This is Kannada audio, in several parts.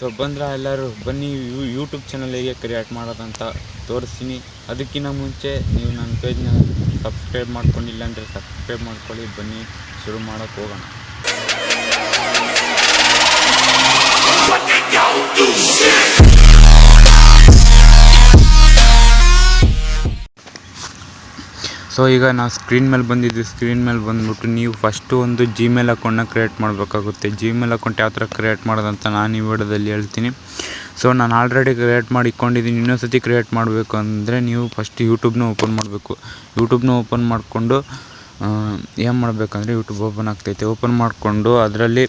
ಸೊ ಬಂದ್ರೆ ಎಲ್ಲರೂ ಬನ್ನಿ, ಯೂ ಯೂಟ್ಯೂಬ್ ಚಾನಲ್ ಹೇಗೆ ಕ್ರಿಯೇಟ್ ಮಾಡೋದಂತ ತೋರಿಸ್ತೀನಿ. ಅದಕ್ಕಿಂತ ಮುಂಚೆ ನೀವು ನನ್ನ ಪೇಜ್ನ ಸಬ್ಸ್ಕ್ರೈಬ್ ಮಾಡ್ಕೊಂಡಿಲ್ಲ ಅಂದರೆ ಸಬ್ಸ್ಕ್ರೈಬ್ ಮಾಡ್ಕೊಳ್ಳಿ, ಬನ್ನಿ, ಶುರು ಮಾಡೋಕ್ಕೆ ಹೋಗೋಣ. ಸೊ ಈಗ ನಾವು ಸ್ಕ್ರೀನ್ ಮೇಲೆ ಬಂದಿದ್ದೀವಿ ಸ್ಕ್ರೀನ್ ಮೇಲೆ ಬಂದ್ಬಿಟ್ಟು ನೀವು ಫಸ್ಟು ಒಂದು ಜಿಮೇಲ್ ಅಕೌಂಟನ್ನ ಕ್ರಿಯೇಟ್ ಮಾಡಬೇಕಾಗುತ್ತೆ. ಜಿಮೇಲ್ ಅಕೌಂಟ್ ಯಾವ ಥರ ಕ್ರಿಯೇಟ್ ಮಾಡೋದಂತ ನಾನು ಈ ವಿಡಿಯೋದಲ್ಲಿ ಹೇಳ್ತೀನಿ. ಸೊ ನಾನು ಆಲ್ರೆಡಿ ಕ್ರಿಯೇಟ್ ಮಾಡಿ ಇಟ್ಕೊಂಡಿದ್ದೀನಿ ಇನ್ನೊಂದು ಸತಿ ಕ್ರಿಯೇಟ್ ಮಾಡಬೇಕು ಅಂದರೆ ನೀವು ಫಸ್ಟ್ ಯೂಟ್ಯೂಬ್ನ ಓಪನ್ ಮಾಡಬೇಕು. ಯೂಟ್ಯೂಬ್ನ ಓಪನ್ ಮಾಡಿಕೊಂಡು ಏನು ಮಾಡಬೇಕಂದ್ರೆ ಯೂಟ್ಯೂಬ್ ಓಪನ್ ಆಗ್ತೈತೆ. ಓಪನ್ ಮಾಡಿಕೊಂಡು ಅದರಲ್ಲಿ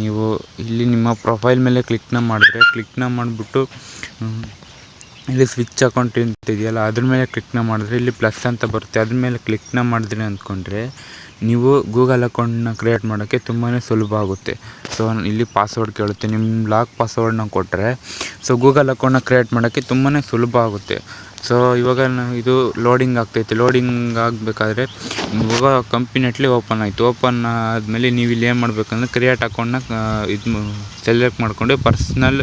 ನೀವು ಇಲ್ಲಿ ನಿಮ್ಮ ಪ್ರೊಫೈಲ್ ಮೇಲೆ ಕ್ಲಿಕ್ನ ಮಾಡಿದ್ರೆ ಕ್ಲಿಕ್ನ ಮಾಡಿಬಿಟ್ಟು ಇಲ್ಲಿ ಸ್ವಿಚ್ ಅಕೌಂಟ್ ಅಂತ ಇದೆಯಲ್ಲ ಅದ್ರ ಮೇಲೆ ಕ್ಲಿಕ್ನ ಮಾಡಿದ್ರೆ ಇಲ್ಲಿ ಪ್ಲಸ್ ಅಂತ ಬರುತ್ತೆ. ಅದ್ರ ಮೇಲೆ ಕ್ಲಿಕ್ನ ಮಾಡಿದ್ರಿ ಅಂದ್ಕೊಂಡ್ರೆ ನೀವು ಗೂಗಲ್ ಅಕೌಂಟ್ನ ಕ್ರಿಯೇಟ್ ಮಾಡೋಕ್ಕೆ ತುಂಬಾ ಸುಲಭ ಆಗುತ್ತೆ. ಸೊ ಇಲ್ಲಿ ಪಾಸ್ವರ್ಡ್ ಕೇಳುತ್ತೆ. ನಿಮ್ಮ ಲಾಕ್ ಪಾಸ್ವರ್ಡ್ನ ಕೊಟ್ಟರೆ ಸೊ ಗೂಗಲ್ ಅಕೌಂಟ್ನ ಕ್ರಿಯೇಟ್ ಮಾಡೋಕ್ಕೆ ತುಂಬಾ ಸುಲಭ ಆಗುತ್ತೆ. ಸೊ ಇವಾಗ ಇದು ಲೋಡಿಂಗ್ ಆಗ್ತೈತೆ. ಲೋಡಿಂಗ್ ಆಗಬೇಕಾದ್ರೆ ಇವಾಗ ಕಂಪಿನೆಟ್ಲಿ ಓಪನ್ ಆಯಿತು. ಓಪನ್ ಆದಮೇಲೆ ನೀವು ಇಲ್ಲಿ ಏನು ಮಾಡಬೇಕಂದ್ರೆ ಕ್ರಿಯೇಟ್ ಅಕೌಂಟ್ನ ಇದು ಸೆಲೆಕ್ಟ್ ಮಾಡಿಕೊಂಡು ಪರ್ಸ್ನಲ್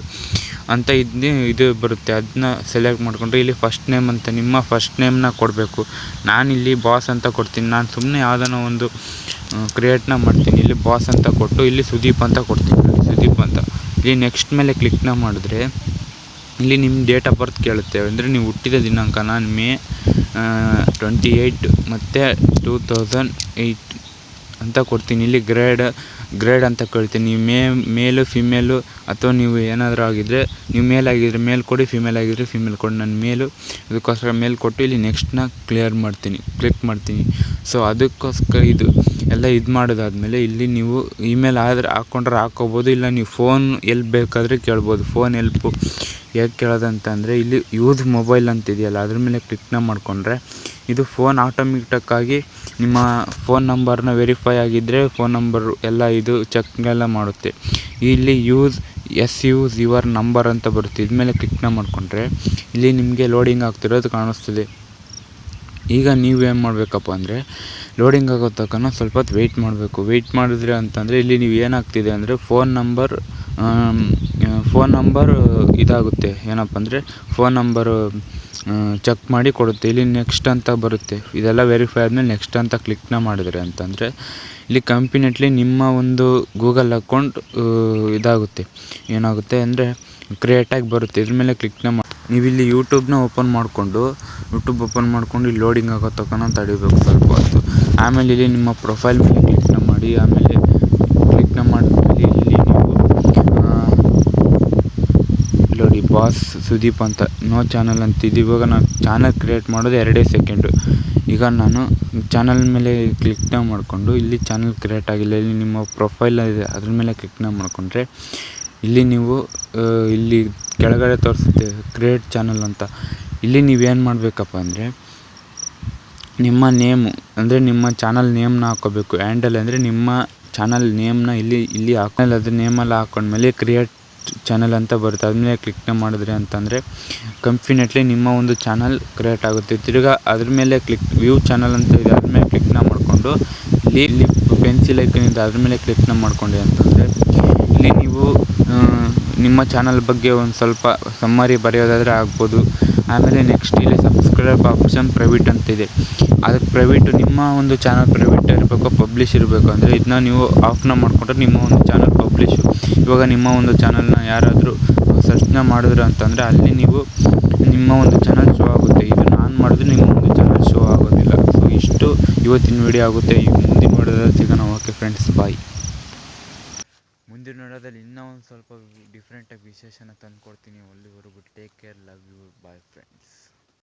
ಅಂತ ಇದು ಇದು ಬರುತ್ತೆ. ಅದನ್ನ ಸೆಲೆಕ್ಟ್ ಮಾಡಿಕೊಂಡ್ರೆ ಇಲ್ಲಿ ಫಸ್ಟ್ ನೇಮ್ ಅಂತ, ನಿಮ್ಮ ಫಸ್ಟ್ ನೇಮ್ನ ಕೊಡಬೇಕು. ನಾನಿಲ್ಲಿ ಬಾಸ್ ಅಂತ ಕೊಡ್ತೀನಿ. ನಾನು ಸುಮ್ಮನೆ ಯಾವುದನ್ನ ಒಂದು ಕ್ರಿಯೇಟ್ನ ಮಾಡ್ತೀನಿ. ಇಲ್ಲಿ ಬಾಸ್ ಅಂತ ಕೊಟ್ಟು, ಇಲ್ಲಿ ಸುದೀಪ್ ಅಂತ ಕೊಡ್ತೀನಿ. ಸುದೀಪ್ ಅಂತ. ಇಲ್ಲಿ ನೆಕ್ಸ್ಟ್ ಮೇಲೆ ಕ್ಲಿಕ್ನ ಮಾಡಿದ್ರೆ, ಇಲ್ಲಿ ನಿಮ್ಮ ಡೇಟ್ ಆಫ್ ಬರ್ತ್ ಕೇಳುತ್ತೆ. ಅಂದರೆ ನೀವು ಹುಟ್ಟಿದ ದಿನಾಂಕ ನಾನು ಮೇ ಟ್ವೆಂಟಿ ಏಯ್ಟ್ ಮತ್ತು ಟೂ ತೌಸಂಡ್ ಏಯ್ಟ್ ಅಂತ ಕೊಡ್ತೀನಿ. ಇಲ್ಲಿ ಗ್ರೇಡ್ ಗ್ರೇಡ್ ಅಂತ ಕೇಳ್ತೀನಿ. ನೀವು ಮೇ ಮೇಲು ಫಿಮೇಲು ಅಥವಾ ನೀವು ಏನಾದರೂ ಆಗಿದ್ದರೆ ನೀವು ಮೇಲ್ ಆಗಿದ್ದರೆ ಮೇಲ್ ಕೊಡಿ ಫಿಮೇಲ್ ಆಗಿದ್ದರೆ ಫಿಮೇಲ್ ಕೊಡಿ. ನಾನು ಮೇಲು ಅದಕ್ಕೋಸ್ಕರ ಮೇಲ್ ಕೊಟ್ಟು ಇಲ್ಲಿ ನೆಕ್ಸ್ಟ್ನ ಕ್ಲಿಯರ್ ಮಾಡ್ತೀನಿ ಕ್ಲಿಕ್ ಮಾಡ್ತೀನಿ. ಸೊ ಅದಕ್ಕೋಸ್ಕರ ಇದು ಎಲ್ಲ ಇದು ಮಾಡೋದಾದಮೇಲೆ ಇಲ್ಲಿ ನೀವು ಇಮೇಲ್ ಆದರೆ ಹಾಕ್ಕೊಂಡ್ರೆ ಹಾಕ್ಕೋಬೋದು ಇಲ್ಲ ನೀವು ಫೋನ್ ಎಲ್ಲಿ ಬೇಕಾದರೆ ಕೇಳ್ಬೋದು. ಫೋನ್ ಎಲ್ಪು ಹೇಗೆ ಕೇಳೋದಂತಂದರೆ, ಇಲ್ಲಿ ಯೂಸ್ ಮೊಬೈಲ್ ಅಂತಿದೆಯಲ್ಲ, ಅದ್ರ ಮೇಲೆ ಕ್ಲಿಕ್ನ ಮಾಡಿಕೊಂಡ್ರೆ ಇದು ಫೋನ್ ಆಟೋಮೆಟಿಕ್ಕಾಗಿ ನಿಮ್ಮ ಫೋನ್ ನಂಬರ್ನ ವೆರಿಫೈ ಆಗಿದ್ದರೆ ಫೋನ್ ನಂಬರ್ ಎಲ್ಲ ಇದು ಚೆಕ್ ಎಲ್ಲ ಮಾಡುತ್ತೆ. ಇಲ್ಲಿ use S use your number ಅಂತ ಬರುತ್ತೆ. ಇದ್ಮೇಲೆ ಕ್ಲಿಕ್ನ ಮಾಡಿಕೊಂಡ್ರೆ ಇಲ್ಲಿ ನಿಮಗೆ ಲೋಡಿಂಗ್ ಆಗ್ತಿರೋದು ಕಾಣಿಸ್ತದೆ. ಈಗ ನೀವು ಏನು ಮಾಡಬೇಕಪ್ಪ ಅಂದರೆ ಲೋಡಿಂಗ್ ಆಗೋ ತನಕ ಸ್ವಲ್ಪ ಹೊತ್ತು ವೆಯ್ಟ್ ಮಾಡಬೇಕು. ವೆಯ್ಟ್ ಮಾಡಿದ್ರೆ ಅಂತಂದರೆ ಇಲ್ಲಿ ನೀವು ಏನಾಗ್ತಿದೆ ಅಂದರೆ ಫೋನ್ ನಂಬರ್ ಫೋನ್ ನಂಬರ್ ಇದಾಗುತ್ತೆ. ಏನಪ್ಪ ಅಂದರೆ ಫೋನ್ ನಂಬರು ಚೆಕ್ ಮಾಡಿ ಕೊಡುತ್ತೆ. ಇಲ್ಲಿ ನೆಕ್ಸ್ಟ್ ಅಂತ ಬರುತ್ತೆ. ಇದೆಲ್ಲ ವೆರಿಫೈ ಆದಮೇಲೆ ನೆಕ್ಸ್ಟ್ ಅಂತ ಕ್ಲಿಕ್ನ ಮಾಡಿದ್ರೆ ಅಂತಂದರೆ, ಇಲ್ಲಿ ಕಂಪ್ಲೀಟ್ಲಿ ನಿಮ್ಮ ಒಂದು ಗೂಗಲ್ ಅಕೌಂಟ್ ಇದಾಗುತ್ತೆ. ಏನಾಗುತ್ತೆ ಅಂದರೆ ಕ್ರಿಯೇಟಾಗಿ ಬರುತ್ತೆ. ಇದ್ರ ಮೇಲೆ ಕ್ಲಿಕ್ನ ಮಾಡಿ. ನೀವಿಲ್ಲಿ ಯೂಟ್ಯೂಬ್ನ ಓಪನ್ ಮಾಡಿಕೊಂಡು ಯೂಟ್ಯೂಬ್ ಓಪನ್ ಮಾಡ್ಕೊಂಡು ಇಲ್ಲಿ ಲೋಡಿಂಗ್ ಆಗೋ ತನಕ ತಡಿಬೇಕು ಸ್ವಲ್ಪ ಹೊತ್ತು. ಆಮೇಲೆ ಇಲ್ಲಿ ನಿಮ್ಮ ಪ್ರೊಫೈಲ್ ಮೇಲೆ ಕ್ಲಿಕ್ನ ಮಾಡಿ, ಆಮೇಲೆ ಕ್ಲಿಕ್ನ ಮಾಡಿದ್ಮೇಲೆ ಇಲ್ಲಿ ನೀವು ನೋಡಿ ಬಾಸ್ ಸುದೀಪ್ ಅಂತ. ನೋ ಚಾನಲ್ ಅಂತ ಇವಾಗ ನಾನು ಚಾನಲ್ ಕ್ರಿಯೇಟ್ ಮಾಡೋದು ಎರಡೇ ಸೆಕೆಂಡು. ಈಗ ನಾನು ಚಾನಲ್ ಮೇಲೆ ಕ್ಲಿಕ್ನ ಮಾಡಿಕೊಂಡು ಇಲ್ಲಿ ಚಾನಲ್ ಕ್ರಿಯೇಟ್ ಆಗಿಲ್ಲ. ಇಲ್ಲಿ ನಿಮ್ಮ ಪ್ರೊಫೈಲ್ ಇದೆ. ಅದ್ರ ಮೇಲೆ ಕ್ಲಿಕ್ನ ಮಾಡಿಕೊಂಡ್ರೆ ಇಲ್ಲಿ ನೀವು ಇಲ್ಲಿ ಕೆಳಗಡೆ ತೋರಿಸುತ್ತೆ ಕ್ರಿಯೇಟ್ ಚಾನಲ್ ಅಂತ. ಇಲ್ಲಿ ನೀವೇನು ಮಾಡಬೇಕಪ್ಪ ಅಂದರೆ ನಿಮ್ಮ ನೇಮು, ಅಂದರೆ ನಿಮ್ಮ ಚಾನಲ್ ನೇಮ್ನ ಹಾಕೋಬೇಕು. ಹ್ಯಾಂಡಲ್ ಅಂದರೆ ನಿಮ್ಮ ಚಾನಲ್ ನೇಮ್ನ ಇಲ್ಲಿ ಇಲ್ಲಿ ಹಾಕೊಂಡು ಅದ್ರ ನೇಮಲ್ಲಿ ಹಾಕೊಂಡ್ಮೇಲೆ ಕ್ರಿಯೇಟ್ ಚಾನಲ್ ಅಂತ ಬರುತ್ತೆ. ಅದ್ಮೇಲೆ ಕ್ಲಿಕ್ನ ಮಾಡಿದ್ರಿ ಅಂತಂದರೆ ಕಂಫಿನೆಟ್ಲಿ ನಿಮ್ಮ ಒಂದು ಚಾನಲ್ ಕ್ರಿಯೇಟ್ ಆಗುತ್ತೆ. ತಿರ್ಗಾ ಅದ್ರ ಮೇಲೆ ಕ್ಲಿಕ್ ವ್ಯೂ ಚಾನಲ್ ಅಂತ ಇದೆ. ಅದ್ರ ಮೇಲೆ ಕ್ಲಿಕ್ನ ಮಾಡಿಕೊಂಡು, ಇಲ್ಲಿ ಇಲ್ಲಿ ಪೆನ್ಸಿಲ್ ಐಕನ್ ಇದೆ. ಅದ್ರ ಮೇಲೆ ಕ್ಲಿಕ್ನ ಮಾಡ್ಕೊಂಡೆ ಅಂತಂದರೆ, ಇಲ್ಲಿ ನೀವು ನಿಮ್ಮ ಚಾನಲ್ ಬಗ್ಗೆ ಒಂದು ಸ್ವಲ್ಪ ಸಮ್ಮರಿ ಬರೆಯೋದಾದರೆ ಆಗ್ಬೋದು. ಆಮೇಲೆ ನೆಕ್ಸ್ಟ್ ಇಲ್ಲಿ ಸಬ್ಸ್ಕ್ರೈಬ್ ಆಪ್ಷನ್ ಪ್ರೈವೇಟ್ ಅಂತ ಇದೆ ಅದಕ್ಕೆ ಪ್ರೈವೇಟು ನಿಮ್ಮ ಒಂದು ಚಾನಲ್ ಪ್ರೈವೇಟ್ ಇರಬೇಕು ಪಬ್ಲಿಷ್ ಇರಬೇಕು. ಅಂದರೆ ಇದನ್ನ ನೀವು ಆಫ್ನ ಮಾಡಿಕೊಂಡ್ರೆ ನಿಮ್ಮ ಒಂದು ಚಾನಲ್ ಪಬ್ಲಿಷು ಇವಾಗ ನಿಮ್ಮ ಒಂದು ಚಾನಲ್ನ ಯಾರಾದರೂ ಸರ್ಚ್ನ ಮಾಡಿದ್ರು ಅಂತಂದರೆ ಅಲ್ಲಿ ನೀವು ನಿಮ್ಮ ಒಂದು ಚಾನಲ್ ಶೋ ಆಗುತ್ತೆ. ಇದು ಆನ್ ಮಾಡಿದ್ರೆ ನಿಮ್ಮ ಒಂದು ಚಾನಲ್ ಶೋ ಆಗೋದಿಲ್ಲ. ಸೊ ಇಷ್ಟು ಇವತ್ತಿನ ವಿಡಿಯೋ ಆಗುತ್ತೆ. ಮುಂದಿನ ವೀಡಿಯೋದಲ್ಲಿ ಸಿಗೋಣ. ಓಕೆ ಫ್ರೆಂಡ್ಸ್ ಬಾಯ್ ಮುಂದಿನ ನೋಡೋದಲ್ಲಿ ಇನ್ನೂ ಒಂದು ಸ್ವಲ್ಪ ಡಿಫ್ರೆಂಟಾಗಿ ವಿಶೇಷನ ತಂದು ಕೊಡ್ತೀನಿ ಅಲ್ಲಿವರೆಗೂ take care love you bye friends